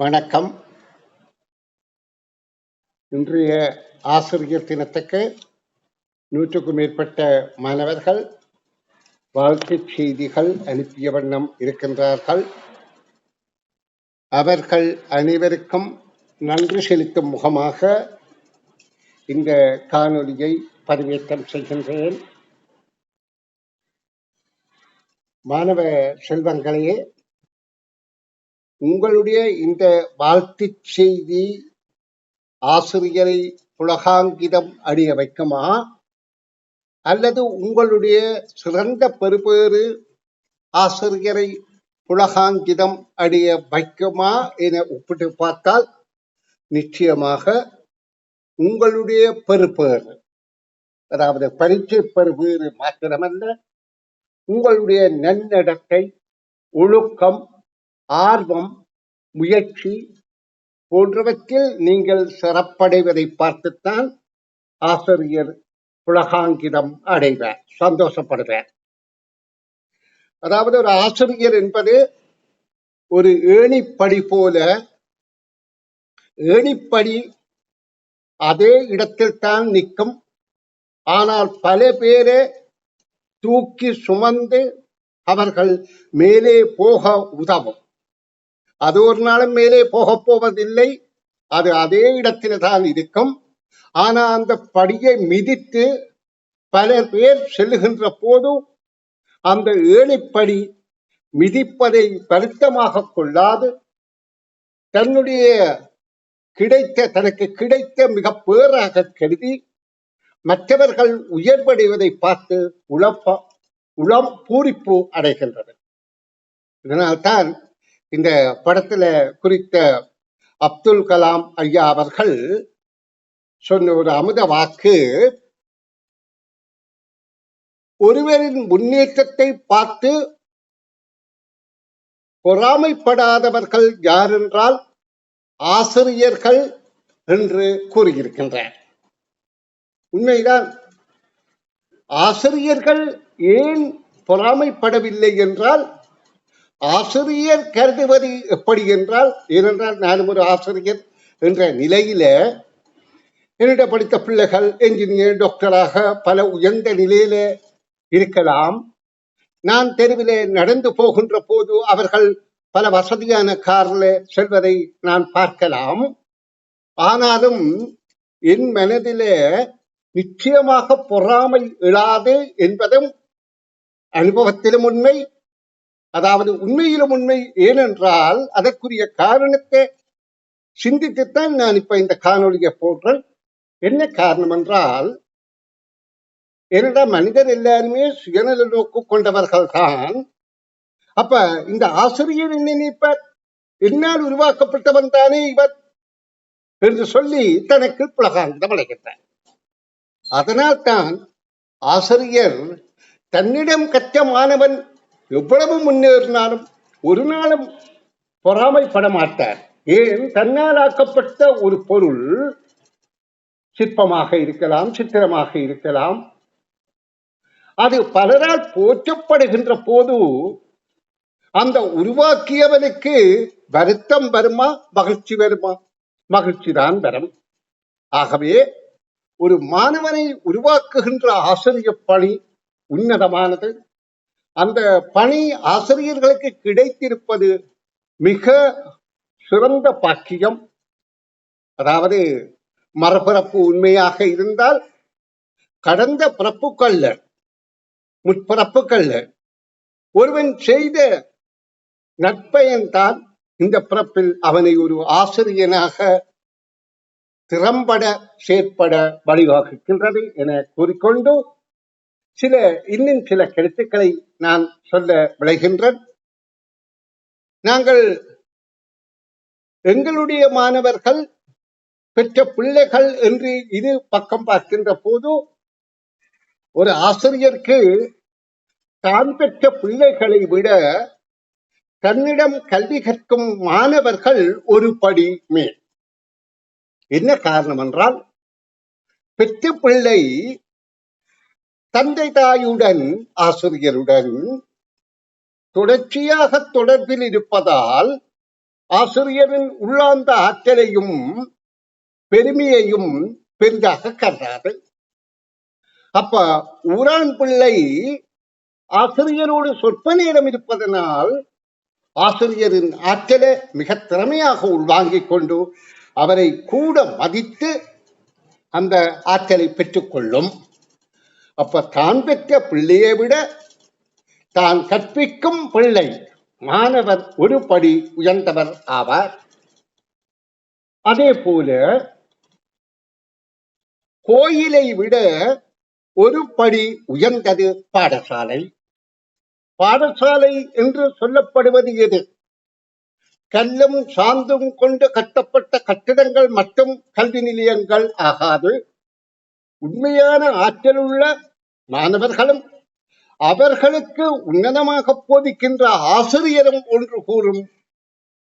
வணக்கம். இன்றைய ஆசிரியர் தினத்துக்கு நூற்றுக்கும் மேற்பட்ட மாணவர்கள் வாழ்த்துச் செய்திகள் அனுப்பிய வண்ணம் இருக்கின்றார்கள். அவர்கள் அனைவருக்கும் நன்றி செலுத்தும் முகமாக இந்த காணொலியை பதிவேற்றம் செய்கின்றேன். மாணவ செல்வங்களையே உங்களுடைய இந்த வாழ்த்துச் செய்தி ஆசிரியரை புலகாங்கிதம் அடைய வைக்குமா? அல்லது உங்களுடைய சிறந்த பெறுபேறு ஆசிரியரை புலகாங்கிதம் அடைய வைக்குமா என ஒப்பிட்டு பார்த்தால் நிச்சயமாக உங்களுடைய பெறுபேறு அதாவது பரீட்சை பெறுபேறு மாத்திரமல்ல உங்களுடைய நன்னடத்தை ஒழுக்கம் ஆர்வம் முயற்சி போன்றவற்றில் நீங்கள் சிறப்படைவதை பார்த்துத்தான் ஆசிரியர் புலகாங்கிதம் அடைவார் சந்தோஷப்படுவார். அதாவது ஒரு ஆசிரியர் என்பது ஒரு ஏணிப்படி போல ஏணிப்படி அதே இடத்தில் தான் நிற்கும். ஆனால் பல பேரை தூக்கி சுமந்து அவர்கள் மேலே போக உதவும். அது ஒரு நாளும் மேலே போகப் போவதில்லை. அது அதே இடத்தில் தான் இருக்கும். ஆனா அந்த படியை மிதித்து பல பேர் செல்லுகின்ற போது அந்த ஏழைப்படி மிதிப்பதை வருத்தமாக கொள்ளாது. தன்னுடைய கிடைத்த தனக்கு கிடைத்த மிக பேராக கருதி மற்றவர்கள் உயர்வடைவதை பார்த்து உழப்ப உளம் பூரிப்பு அடைகின்றது இதனால்தான் இந்த படத்துல குறித்த அப்துல் கலாம் ஐயா அவர்கள் சொன்ன ஒரு அமுத வாக்கு ஒருவரின் முன்னேற்றத்தை பார்த்து பொறாமைப்படாதவர்கள் யார் என்றால் ஆசிரியர்கள் என்று கூறியிருக்கின்றார். உண்மைதான். ஆசிரியர்கள் ஏன் பொறாமைப்படவில்லை என்றால் ஆசிரியர் கருதுவது எப்படி என்றால் ஏனென்றால் நானும் ஒரு ஆசிரியர் என்ற நிலையில என்னிட படித்த பிள்ளைகள் என்ஜினியர் டாக்டராக பல உயர்ந்த நிலையில இருக்கலாம். நான் தெருவிலே நடந்து போகின்ற போது அவர்கள் பல வசதியான கார்ல செல்வதை நான் பார்க்கலாம். ஆனாலும் என் மனதில நிச்சயமாக பொறாமை இழாது என்பதும் அனுபவத்திலும் உண்மை. அதாவது உண்மையிலும் உண்மை ஏனென்றால் அதற்குரிய காரணத்தை சிந்தித்துத்தான் நான் இப்ப இந்த காணொலியை போடுறேன். என்ன காரணம் என்றால் என்னடா மனிதர் எல்லாருமே சுயநல நோக்கு கொண்டவர்கள் தான் அப்ப இந்த ஆசிரியர் என்ன நினைப்பார்? என்னால் உருவாக்கப்பட்டவன் தானே இவர்? என்று சொல்லி தனக்கு புலகாங்கிதம் அடைகின்றார் அதனால் தான் ஆசிரியர் தன்னிடம் கற்ற மாணவன் எவ்வளவு முன்னேறினாலும் ஒரு நாளும் பொறாமைப்பட மாட்டார். ஏன்? தன்னால் ஆக்கப்பட்ட ஒரு பொருள் சிற்பமாக இருக்கலாம் சித்திரமாக இருக்கலாம். அது பலரால் போற்றப்படுகின்ற போது அந்த உருவாக்கியவனுக்கு வருத்தம் வருமா மகிழ்ச்சி வருமா? மகிழ்ச்சி தான் வரும். ஆகவே ஒரு மாணவனை உருவாக்குகின்ற ஆசிரிய பணி உன்னதமானது. அந்த பணி ஆசிரியர்களுக்கு கிடைத்திருப்பது மிக சிறந்த பாக்கியம். அதாவது மரபரப்பு உண்மையாக இருந்தால் கடந்த பிறப்புக்கள்ல முற்பிறப்புக்கள்ல ஒருவன் செய்த நட்பயன்தான் இந்த பிறப்பில் அவனை ஒரு ஆசிரியனாக திறம்பட செயற்பட வழிவகுக்கின்றது என கூறிக்கொண்டு சில இன்னும் சில கருத்துக்களை நான் சொல்ல விளைகின்றேன். நாங்கள் எங்களுடைய மாணவர்கள் பெற்ற பிள்ளைகள் என்று இது பக்கம் பார்க்கின்ற போது ஒரு ஆசிரியருக்கு தான் பெற்ற பிள்ளைகளை விட தன்னிடம் கல்வி கற்கும் மாணவர்கள் ஒரு படி மேல். என்ன காரணம் என்றால் பெற்ற பிள்ளை தந்தை தாயுடன் ஆசிரியருடன் தொடர்ச்சியாக தொடர்பில் இருப்பதால் ஆசிரியரின் உள்ளார்ந்த ஆற்றலையும் பெருமையையும் பெரிதாக கருதாது அப்ப ஊரான் பிள்ளை ஆசிரியரோடு சொற்ப நேரம் இருப்பதனால் ஆசிரியரின் ஆற்றலை மிக திறமையாக உள்வாங்கிக் கொண்டு அவரை கூட மதித்து அந்த ஆற்றலை பெற்றுக்கொள்ளும் அப்ப தான் பெற்ற பிள்ளையை விட தான் கற்பிக்கும் பிள்ளை மாணவர் ஒரு படி உயர்ந்தவர் ஆவார். அதே போல கோயிலை விட ஒரு படி உயர்ந்தது பாடசாலை. பாடசாலை என்று சொல்லப்படுவது எது? கல்லும் சாந்தும் கொண்டு கட்டப்பட்ட கட்டிடங்கள் மற்றும் கல்வி நிலையங்கள் ஆகாது. உண்மையான ஆற்றலுள்ள மாணவர்களும் அவர்களுக்கு உன்னதமாக போதிக்கின்ற ஆசிரியரும் ஒன்று கூறும்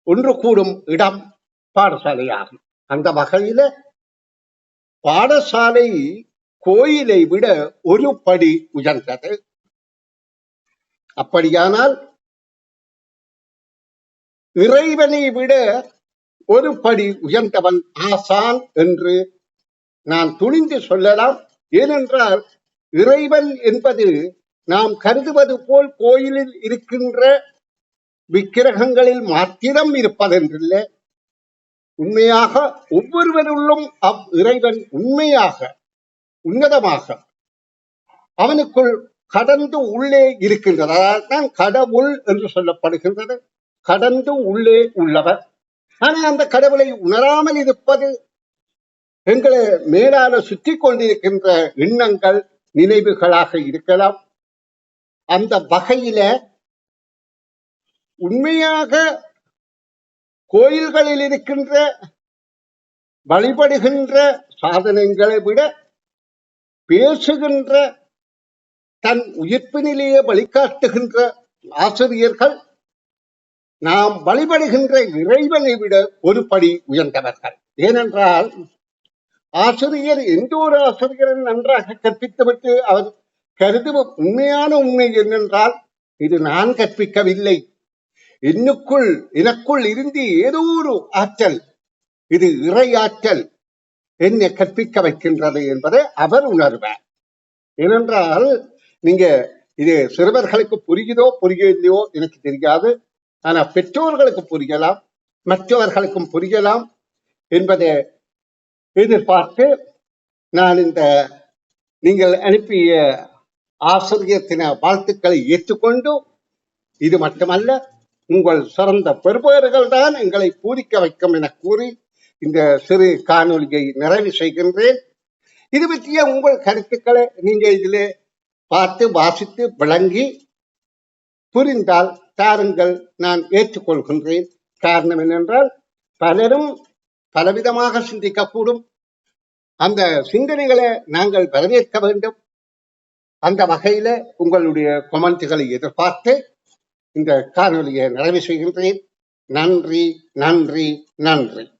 ஒன்று கூடும் இடம் பாடசாலையாகும். அந்த வகையில பாடசாலை கோயிலை விட ஒரு படி உயர்ந்தது. அப்படியானால் இறைவனை விட ஒரு படி உயர்ந்தவன் ஆசான் என்று நான் துணிந்து சொல்லலாம். ஏனென்றால் இறைவன் என்பது நாம் கருதுவது போல் கோயிலில் இருக்கின்ற விக்கிரகங்களில் மாத்திரம் இருப்பதென்றில்லை. உண்மையாக ஒவ்வொருவருள்ளும் அவ் இறைவன் உண்மையாக உன்னதமாக அவனுக்குள் கடந்து உள்ளே இருக்கின்றது. அதான் கடவுள் என்று சொல்லப்படுகின்றது. கடந்து உள்ளே உள்ளவர். ஆனால் அந்த கடவுளை உணராமல் இருப்பது எங்களை மேலான சுற்றி கொண்டிருக்கின்ற எண்ணங்கள் நினைவுகளாக இருக்கலாம். அந்த வகையில உண்மையாக கோயில்களில் இருக்கின்ற வழிபடுகின்ற சாதனங்களை விட பேசுகின்ற தன் உயிர்ப்பு நிலையை வழிகாட்டுகின்ற ஆசிரியர்கள் நாம் வழிபடுகின்ற இறைவனை விட ஒரு படி உயர்ந்தவர்கள். ஏனென்றால் ஆசிரியர் எந்த ஒரு ஆசிரியரும் நன்றாக கற்பித்துவிட்டு அவர் கருதுவ உண்மையான உண்மை என்னென்றால் இது நான் கற்பிக்கவில்லை. என்னுக்குள் எனக்குள் இருந்து ஏதோ ஒரு ஆற்றல் இது இறை ஆற்றல் என்னை கற்பிக்க வைக்கின்றது என்பதை அவர் உணர்வார். ஏனென்றால் நீங்க இது சிறுவர்களுக்கு புரியுதோ புரியலையோ எனக்கு தெரியாது. ஆனா பெற்றோர்களுக்கு புரியலாம் மற்றவர்களுக்கும் புரியலாம் என்பதை எதிர்பார்த்து நான் இந்த நீங்கள் அனுப்பிய ஆசிரியத்தின வாழ்த்துக்களை ஏற்றுக்கொண்டு இது மட்டுமல்ல உங்கள் சிறந்த பெறுபவர்கள் தான் எங்களை பூரிக்க வைக்கும் என கூறி இந்த சிறு காணொலியை நிறைவு செய்கின்றேன். இது பற்றிய உங்கள் கருத்துக்களை நீங்க இதில் பார்த்து வாசித்து விளங்கி புரிந்தால் தாருங்கள் நான் ஏற்றுக்கொள்கின்றேன். காரணம் என்னென்றால் பலரும் பலவிதமாக சிந்திக்கக்கூடும். அந்த சிந்தனைகளை நாங்கள் வரவேற்க வேண்டும். அந்த வகையில உங்களுடைய கொமெண்ட்களை எதிர்பார்த்து இந்த காணொலியை நிறைவு செய்கின்றேன். நன்றி நன்றி நன்றி.